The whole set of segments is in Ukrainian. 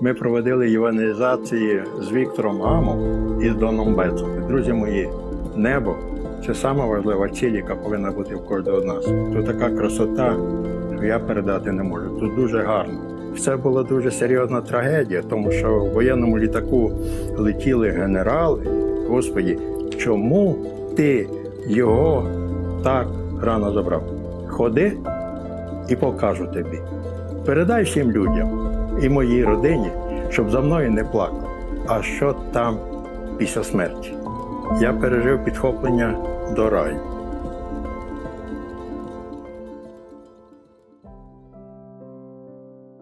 ми проводили євангелізації з Віктором Гамом і з Доном Бецом. Друзі мої, небо це сама важлива ціль, яка повинна бути в кожного з нас. Тут така красота, я передати не можу. Тут дуже гарно. Це була дуже серйозна трагедія, тому що в воєнному літаку летіли генерали. Господі, чому ти його так рано забрав? Ходи і покажу тобі. Передай всім людям і моїй родині, щоб за мною не плакали. А що там після смерті? Я пережив підхоплення до раю.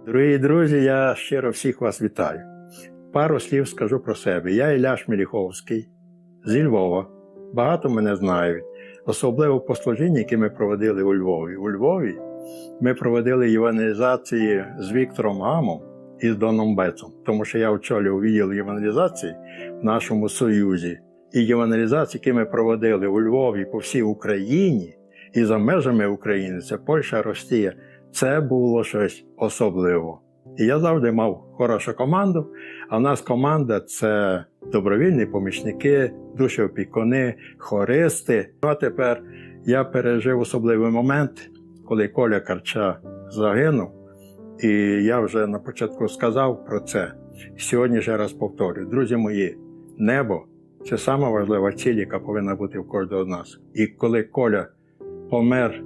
Дорогі друзі, я щиро всіх вас вітаю. Пару слів скажу про себе. Я Іляш Міліховський зі Львова. Багато мене знають, особливо по служінні, які ми проводили у Львові. У Львові ми проводили євангелізації з Віктором Гамом і з Доном Бецом, тому що я очолював відділ євангелізації в нашому союзі. І євангелізації, які ми проводили у Львові по всій Україні і за межами України, це Польща, Росія. Це було щось особливе. І я завжди мав хорошу команду. А в нас команда це добровільні помічники, душеопікуни, хористи. Ну а тепер я пережив особливий момент, коли Коля Карча загинув. І я вже на початку сказав про це. Сьогодні ще раз повторюю, друзі мої, небо це сама важлива ціль, яка повинна бути в кожного з нас. І коли Коля помер,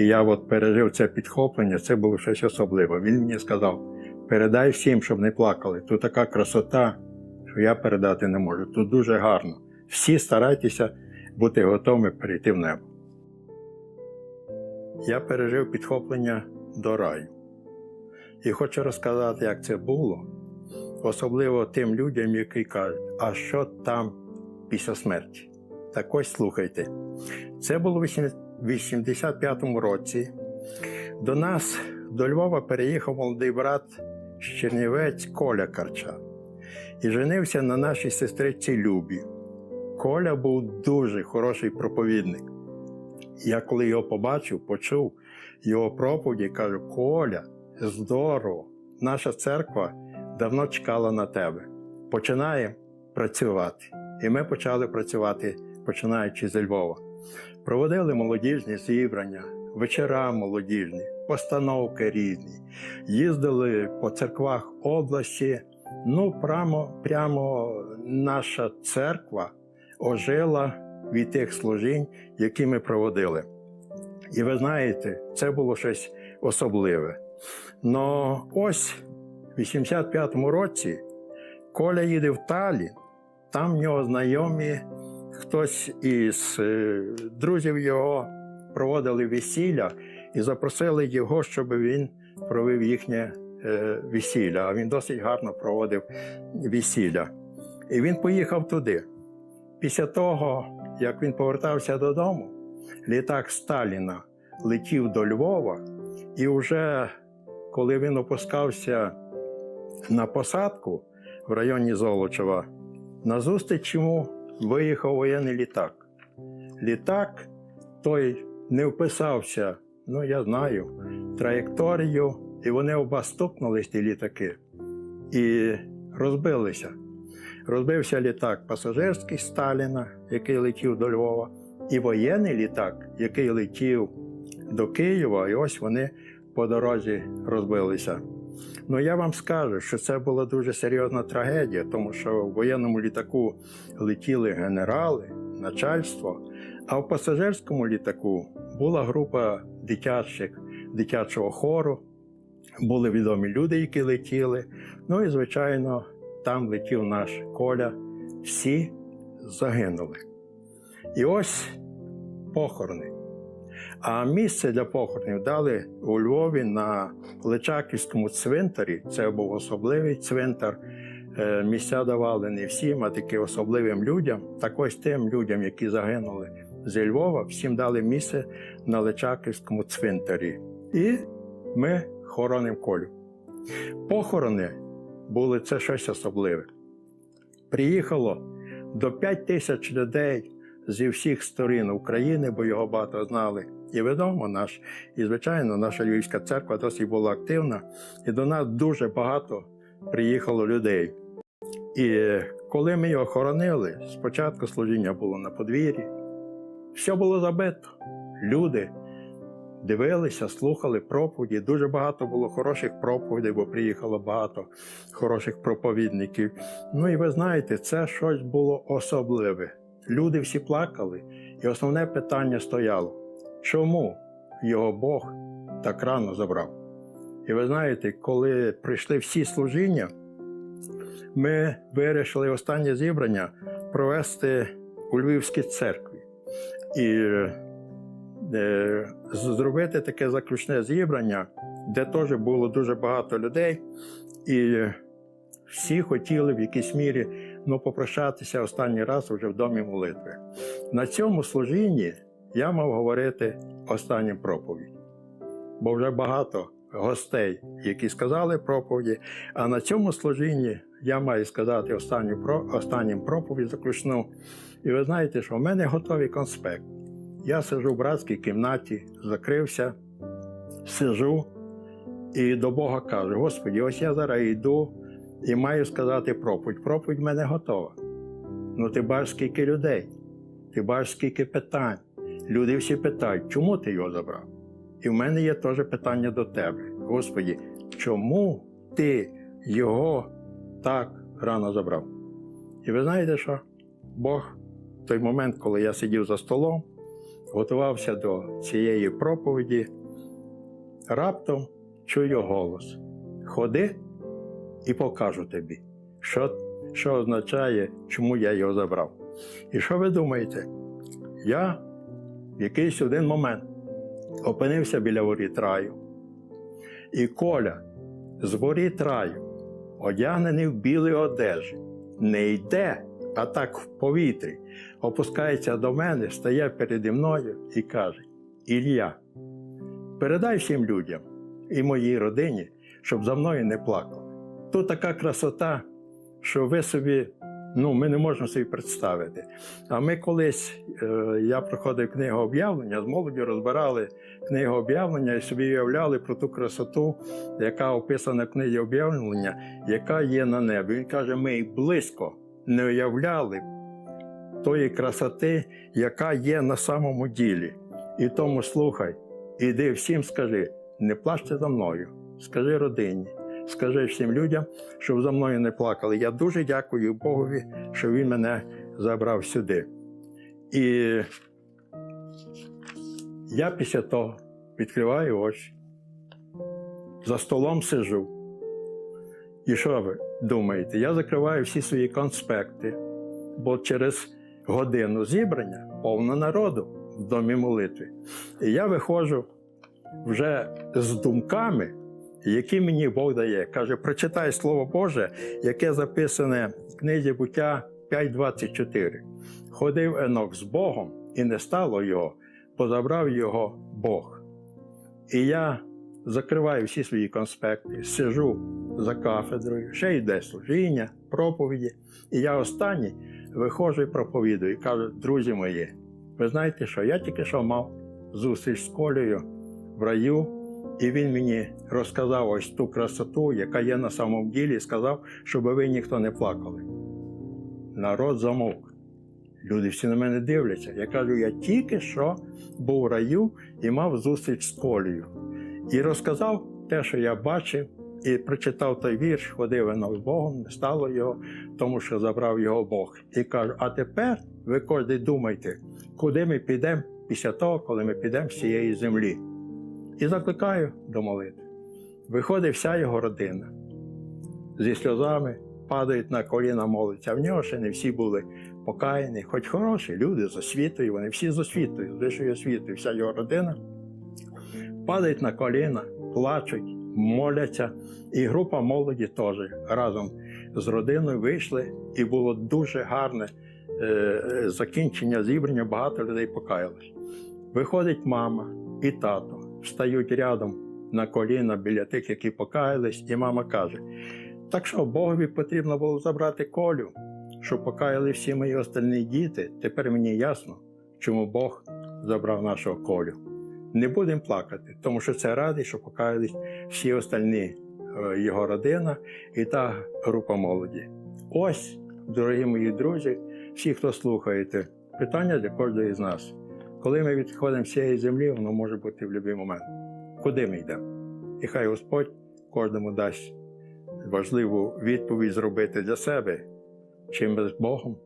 і я от пережив це підхоплення, це було щось особливе. Він мені сказав: передай всім, щоб не плакали. Тут така красота, що я передати не можу. Тут дуже гарно. Всі старайтеся бути готовими перейти в небо. Я пережив підхоплення до раю. І хочу розказати, як це було, особливо тим людям, які кажуть, а що там після смерті? Так ось слухайте. Це було в 85-му році. До нас, до Львова, переїхав молодий брат з Чернівець Коля Карча і женився на нашій сестриці Любі. Коля був дуже хороший проповідник. Я коли його побачив, почув його проповіді, кажу: Коля, здорово! Наша церква давно чекала на тебе. Починаємо працювати. І ми почали працювати, починаючи з Львова. Проводили молодіжні зібрання, вечора молодіжні, постановки різні, їздили по церквах області. Ну, прямо, прямо наша церква ожила від тих служінь, які ми проводили. І ви знаєте, це було щось особливе. Но ось в 85-му році Коля їде в Талін, там в нього знайомі, хтось із е, друзів його проводили весілля і запросили його, щоб він провів їхнє е, весілля. А він досить гарно проводив весілля. І він поїхав туди. Після того, як він повертався додому, літак Сталіна летів до Львова, і вже коли він опускався на посадку в районі Золочева, назустріч йому виїхав воєнний літак. Літак той не вписався, ну я знаю, траєкторію, і вони оба стукнулись ті літаки і розбилися. Розбився літак пасажирський Сталіна, який летів до Львова, і воєнний літак, який летів до Києва, і ось вони по дорозі розбилися. Ну я вам скажу, що це була дуже серйозна трагедія, тому що в воєнному літаку летіли генерали, начальство, а в пасажирському літаку була група дитячих, дитячого хору, були відомі люди, які летіли. Ну і, звичайно, там летів наш Коля. Всі загинули. І ось похорони. А місце для похоронів дали у Львові на Личаківському цвинтарі. Це був особливий цвинтар. Е, Місця давали не всім, а таки особливим людям. Так ось тим людям, які загинули зі Львова, всім дали місце на Личаківському цвинтарі. І ми хоронимо колю. Похорони були це щось особливе. Приїхало до 5 тисяч людей зі всіх сторін України, бо його багато знали. І відомо наш, і звичайно, наша Львівська церква досить була активна, і до нас дуже багато приїхало людей. І коли ми його хоронили, спочатку служіння було на подвір'ї, все було забито. Люди дивилися, слухали проповіді. Дуже багато було хороших проповідей, бо приїхало багато хороших проповідників. Ну і ви знаєте, це щось було особливе. Люди всі плакали, і основне питання стояло: чому його Бог так рано забрав? І ви знаєте, коли прийшли всі служіння, ми вирішили останнє зібрання провести у Львівській церкві. І зробити таке заключне зібрання, де теж було дуже багато людей, і всі хотіли в якійсь мірі ну, попрощатися останній раз вже в домі молитви. На цьому служінні я мав говорити останню проповідь, бо вже багато гостей, які сказали проповіді, а на цьому служінні я маю сказати останню про останнім проповідь заключну. І ви знаєте, що в мене готовий конспект. Я сижу в братській кімнаті, закрився, сижу і до Бога кажу: Господі, ось я зараз йду і маю сказати проповідь. Проповідь в мене готова. Ну, ти бачиш, скільки людей, ти бачиш, скільки питань. Люди всі питають, чому ти його забрав? І в мене є теж питання до тебе. Господі, чому ти його так рано забрав? І ви знаєте що? Бог в той момент, коли я сидів за столом, готувався до цієї проповіді, раптом чую голос: Ходи і покажу тобі, що, що означає, чому я його забрав. І що ви думаєте? Я в якийсь один момент опинився біля воріт раю, і Коля з воріт раю, одягнений в білій одежі, не йде, а так в повітрі, опускається до мене, стає переді мною і каже: Ілля, передай всім людям і моїй родині, щоб за мною не плакали. Тут така красота, що ви собі, ну, ми не можемо собі представити. А ми колись, е, я проходив книгу об'явлення, з молоді розбирали книгу об'явлення і собі уявляли про ту красоту, яка описана в книзі об'явлення, яка є на небі. Він каже, ми близько не уявляли тої красоти, яка є на самому ділі. І тому слухай, іди всім скажи, не плачте за мною, скажи родині, скажи всім людям, щоб за мною не плакали. Я дуже дякую Богові, що Він мене забрав сюди. І я після того відкриваю очі, за столом сижу. І що ви думаєте? Я закриваю всі свої конспекти, бо через годину зібрання повно народу в домі молитви. І я виходжу вже з думками, які мені Бог дає. Каже, прочитай Слово Боже, яке записане в книзі буття 5.24. Ходив Енок з Богом, і не стало його, позабрав його Бог. І я закриваю всі свої конспекти, сижу за кафедрою, ще йде служіння, проповіді. І я останній виходжу і проповідую і кажу, друзі мої, ви знаєте що? Я тільки що мав зустріч з Колею в раю, і він мені розказав ось ту красоту, яка є на самому ділі, і сказав, щоб ви ніхто не плакали. Народ замовк. Люди всі на мене дивляться. Я кажу, я тільки що був в раю і мав зустріч з Колею. І розказав те, що я бачив, і прочитав той вірш, ходив з Богом, не стало його, тому що забрав його Бог. І кажу: а тепер ви кожен думайте, куди ми підемо після того, коли ми підемо з цієї землі. І закликаю до молитви. Виходить вся його родина зі сльозами, падають на коліна, моляться. В нього ще не всі були покаяні, хоч хороші люди з освітою, вони всі з освітою, з вищою освітою, вся його родина падають на коліна, плачуть, моляться. І група молоді теж разом з родиною вийшли, і було дуже гарне е, закінчення зібрання, багато людей покаялось. Виходить мама і тато, встають рядом на коліна біля тих, які покаялись, і мама каже: так що Богові потрібно було забрати колю, щоб покаяли всі мої остальні діти. Тепер мені ясно, чому Бог забрав нашого колю. Не будемо плакати, тому що це радий, що покаялись всі остальні е, його родина і та група молоді. Ось, дорогі мої друзі, всі, хто слухаєте, питання для кожного з нас. Коли ми відходимо з цієї землі, воно може бути в будь-який момент. Куди ми йдемо? І хай Господь кожному дасть важливу відповідь зробити для себе, чим ми з Богом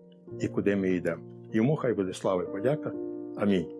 і куди ми йдемо. Йому хай буде слава і подяка. Амінь.